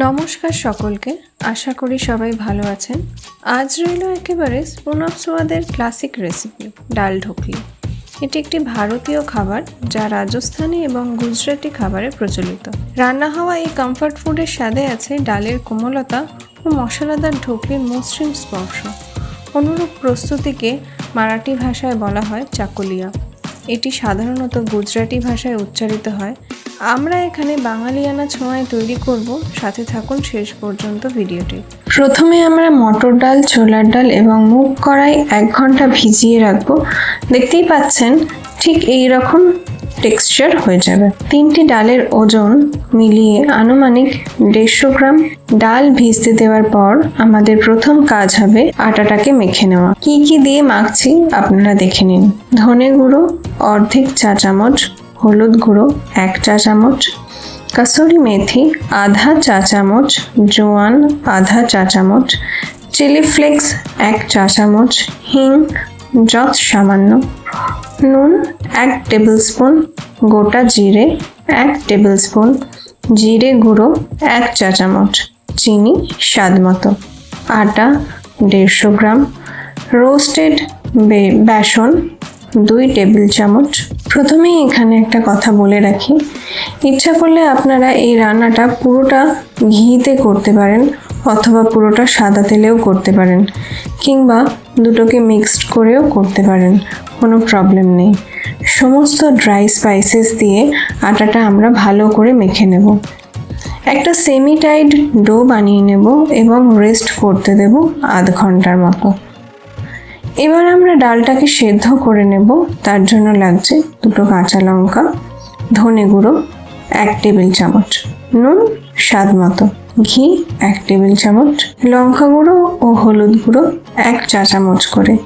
নমস্কার সকলকে, আশা করি সবাই ভালো আছেন। আজ রইল একেবারে স্পুন অফ সোয়াদের ক্লাসিক রেসিপি, ডাল ঢোকলি। এটি একটি ভারতীয় খাবার যা রাজস্থানী এবং গুজরাটি খাবারে প্রচলিত। রান্না হওয়া এই কমফর্ট ফুডের স্বাদে আছে ডালের কোমলতা ও মশলাদার ঢোকলির মসৃণ স্পর্শ। অনুরূপ প্রস্তুতিকে মারাঠি ভাষায় বলা হয় চাকুলিয়া। এটি সাধারণত গুজরাটি ভাষায় উচ্চারিত হয় আমরা এখানে বাঙালিয়ানা ছোঁয়ায় তৈরি করব। সাথে থাকুন শেষ পর্যন্ত ভিডিওটি। প্রথমে আমরা মটর ডাল, ছোলার ডাল এবং মুগ কড়াই এক ঘণ্টা ভিজিয়ে রাখব। দেখতেই পাচ্ছেন, ঠিক এই রকম টেক্সচার হয়ে যাবে। তিনটি ডালের ওজন মিলিয়ে আনুমানিক দেড়শো গ্রাম। ডাল ভিজতে দেওয়ার পর আমাদের প্রথম কাজ হবে আটাটাকে মেখে নেওয়া। কি কি দিয়ে মাখছি আপনারা দেখে নিন। ধনে গুঁড়ো, অর্ধেক চা চামচ হলুদ গুঁড়ো, এক চা চামচ, কাসুরি মেথি, আধা চা চামচ, জোয়ান, আধা চা চামচ, চিলি ফ্লেক্স, এক চা চামচ, হিং, যত সামান্য, নুন, এক টেবিল স্পুন, গোটা জিরে, এক টেবিল স্পুন, জিরে গুঁড়ো, এক চা চামচ, চিনি স্বাদ মতো, আটা দেড়শো গ্রাম, রোস্টেড বেসন দুই টেবিল চামচ। প্রথমেই এখানে একটা কথা বলে রাখি। ইচ্ছা করলে আপনারা এই রান্নাটা পুরোটা ঘিতে করতে পারেন অথবা পুরোটা সাদা তেলেও করতে পারেন কিংবা দুটোকে মিক্সড করেও করতে পারেন, কোনো প্রবলেম নেই। সমস্ত ড্রাই স্পাইসেস দিয়ে আটাটা আমরা ভালো করে মেখে নেব। একটা সেমি টাইট ডো বানিয়ে নেব এবং রেস্ট করতে দেব আধ ঘণ্টার মতো। এবার আমরা ডালটাকে সেদ্ধ করে নেব। তার জন্য লাগছে দুটো কাঁচা লঙ্কা, ধনে গুঁড়ো, এক টেবিল চামচ, নুন, স্বাদ মতো। ঘি, এক টেবিল চামচ, লঙ্কা গুঁড়ো ও হলুদ গুঁড়ো, এক চা চামচ করে।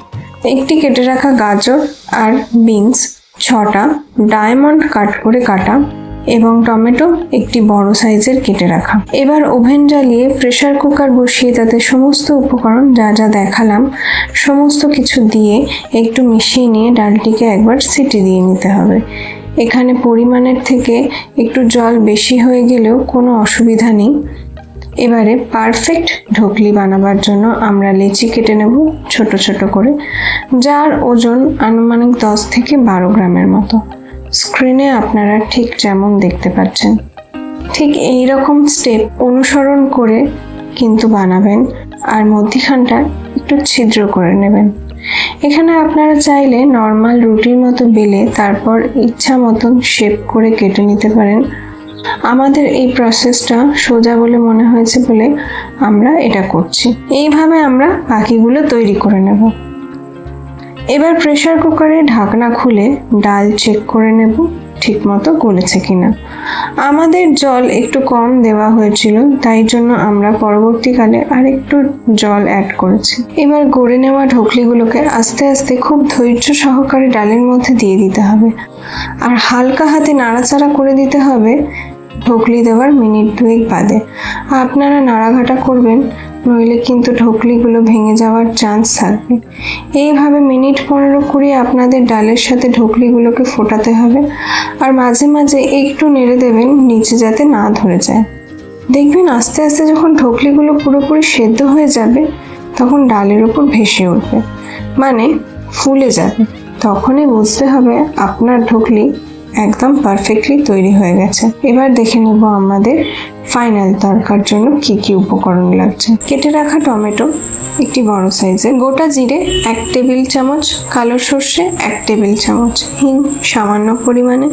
একটি কেটে রাখা গাজর আর বিনস ছটা ডায়মন্ড কাট করে কাটা। এবং টমেটো একটি বড় সাইজের কেটে রাখা। এবার ওভেন জ্বালিয়ে প্রেসার কুকার বসিয়ে তাতে সমস্ত উপকরণ যা যা দেখালাম, সমস্ত কিছু দিয়ে একটু মিশিয়ে নিয়ে ডালটিকে একবার সিটি দিয়ে নিতে হবে। এখানে পরিমাণের থেকে একটু জল বেশি হয়ে গেলেও কোনো অসুবিধা নেই। এবারে পারফেক্ট ঢোকলি বানাবার জন্য আমরা লেচি কেটে নেব ছোট ছোট করে, যার ওজন আনুমানিক দশ থেকে বারো গ্রামের মতো। স্ক্রিনে আপনারা ঠিক যেমন দেখতে পাচ্ছেন, ঠিক এই রকম স্টেপ অনুসরণ করে কিন্তু বানাবেন আর মধ্যিখানটা একটু ছিদ্র করে নেবেন। এখানে আপনারা চাইলে নর্মাল রুটির মতো বেলে তারপর ইচ্ছা মতন শেপ করে কেটে নিতে পারেন। আমাদের এই প্রসেসটা সোজা বলে মনে হয়েছে বলে আমরা এটা করছি। এইভাবে আমরা বাকিগুলো তৈরি করে নেব। এবার প্রেসার কুকারে ঢাকনা খুলে ডাল চেক করে নেব ঠিক মতো গলেছে কিনা। আমাদের জল একটু কম দেওয়া হয়েছিল, তাই জন্য আমরা পরবর্তীকালে আরেকটু জল অ্যাড করেছি। এবার গড়ে নেওয়া ঢোকলিগুলোকে আস্তে আস্তে খুব ধৈর্য সহকারে ডালের মধ্যে দিয়ে দিতে হবে। আর হালকা হাতে নাড়াচাড়া করে দিতে হবে ঢোকলি দেওয়ার মিনিট দুয়েক বাদে। আপনারা নাড়াঘাটা করবেন নইলে কিন্তু ঢোকলিগুলো ভেঙে যাওয়ার চান্স থাকবে। এইভাবে মিনিট পনেরো কুড়ি আপনাদের ডালের সাথে ঢোকলিগুলোকে ফোটাতে হবে আর মাঝে মাঝে একটু নেড়ে দেবেন নিচে যাতে না ধরে যায়। দেখবেন আস্তে আস্তে যখন ঢোকলিগুলো পুরোপুরি সেদ্ধ হয়ে যাবে, তখন ডালের ওপর ভেসে উঠবে। মানে ফুলে যাবে। তখনই বুঝতে হবে আপনার ঢোকলি একদম পারফেক্টলি তৈরি হয়ে গেছে। এবার দেখে নেব আমাদের ফাইনাল তরকার জন্য কি কি উপকরণ লাগছে। কেটে রাখা টমেটো একটি বড় সাইজের গোটা জিরে এক টেবিল চামচ, কালো সর্ষে এক টেবিল চামচ, হিং সামান্য পরিমাণে,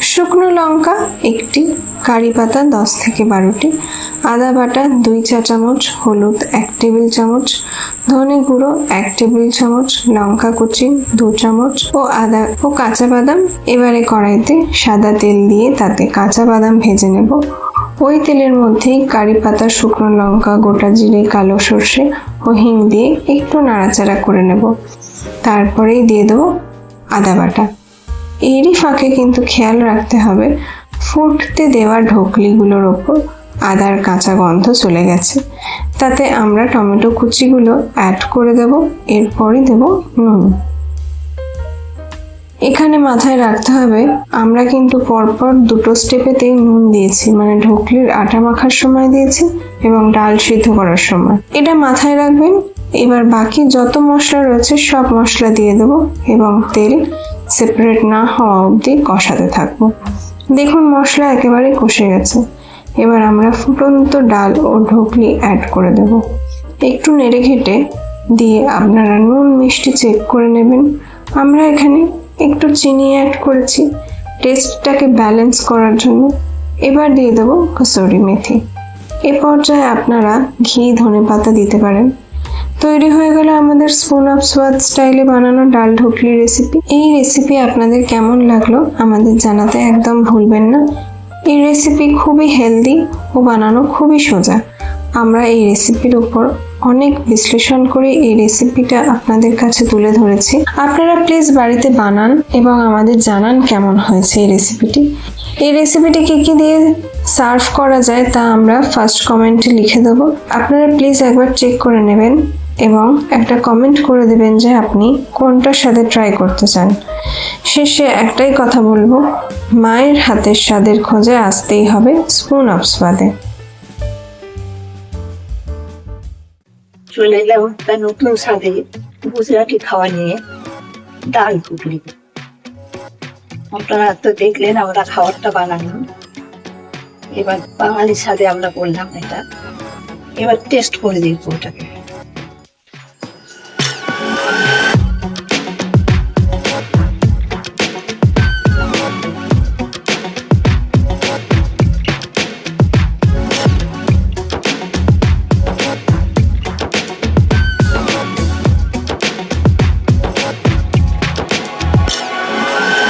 শুকনো লঙ্কা একটি, কারি পাতা দশ থেকে বারোটি, আদা বাটা দুই চা চামচ, হলুদ এক টেবিল চামচ ধনে গুঁড়ো, এক টেবিল চামচ, লঙ্কা কুচি, দু চামচ ও আদা ও কাঁচা বাদাম। এবারে কড়াইতে সাদা তেল দিয়ে তাতে কাঁচা বাদাম ভেজে নেব। ওই তেলের মধ্যেই কারি পাতা, শুকনো লঙ্কা, গোটা জিরে, কালো সর্ষে ও হিং দিয়ে একটু নাড়াচাড়া করে নেব। তারপরেই দিয়ে দেবো আদা বাটা। এরই ফাঁকে কিন্তু খেয়াল রাখতে হবে, ফুটতে দেওয়া ঢোকলিগুলোর ওপর আদার কাঁচা গন্ধ চলে গেছে। তাতে আমরা টমেটো কুচিগুলো অ্যাড করে দেব, এরপরই দেব নুন। এখানে মাথায় রাখতে হবে, আমরা কিন্তু পরপর দুটো স্টেপেতেই নুন দিয়েছি মানে ঢোকলির আটা মাখার সময় দিয়েছি এবং ডাল সিদ্ধ করার সময়। এটা মাথায় রাখবেন, এবার বাকি যত মশলা রয়েছে সব মশলা দিয়ে দেবো এবং তেল সেপারেট না হওয়া অবধি কষাতে থাকব। দেখুন মশলা একেবারে কষে গেছে। এবার আমরা ফুটন্ত ডাল ও ঢোকলি অ্যাড করে দেব। একটু নেড়ে ঘেটে দিয়ে আপনারা নুন, মিষ্টি চেক করে নেবেন। আমরা এখানে একটু চিনি অ্যাড করেছি। টেস্টটাকে ব্যালেন্স করার জন্য। এবার দিয়ে দেবো কসুরি মেথি। এ পর্যায়ে আপনারা ঘি, ধনে পাতা দিতে পারেন। তৈরি হয়ে গেল আমাদের স্পুন অফ সোয়াদ স্টাইলে বানানো ডাল ঢোকলি রেসিপি এই রেসিপি আপনাদের কেমন লাগল আমাদের জানাতে একদম ভুলবেন না। এই রেসিপি খুবই হেলদি ও বানানো খুবই সোজা। আমরা এই রেসিপির উপর অনেক বিশ্লেষণ করে এই রেসিপিটা আপনাদের কাছে তুলে ধরেছি। আপনারা প্লিজ বাড়িতে বানান এবং আমাদের জানান কেমন হয়েছে এই রেসিপিটি এই রেসিপিটি কী কী দিয়ে সার্ভ করা যায় তা আমরা ফার্স্ট কমেন্টে লিখে দেবো। আপনারা প্লিজ একবার চেক করে নেবেন। এবং একটা কমেন্ট করে দেবেন যে আপনি কোনটার সাথে ট্রাই করতে চান। শেষে একটাই কথা বলব, মায়ের হাতের স্বাদের খোঁজে আসতেই হবে স্পুন অফ স্বাদে। চলে এলাম একটা নতুন স্বাদে গুজরাটি খাওয়া নিয়ে ডাল ঘুগনি। আপনারা তো দেখলেন আমরা খাবারটা বানানো এবার বাঙালি স্বাদে আমরা বললাম এটা। এবার টেস্ট করে দেখব ওটাকে।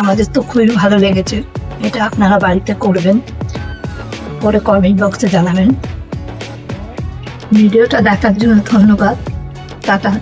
আমাদের তো খুবই ভালো লেগেছে। এটা আপনারা বাড়িতে করবেন। পরে কমেন্ট বক্সে জানাবেন। ভিডিওটা দেখার জন্য ধন্যবাদ। টাটা।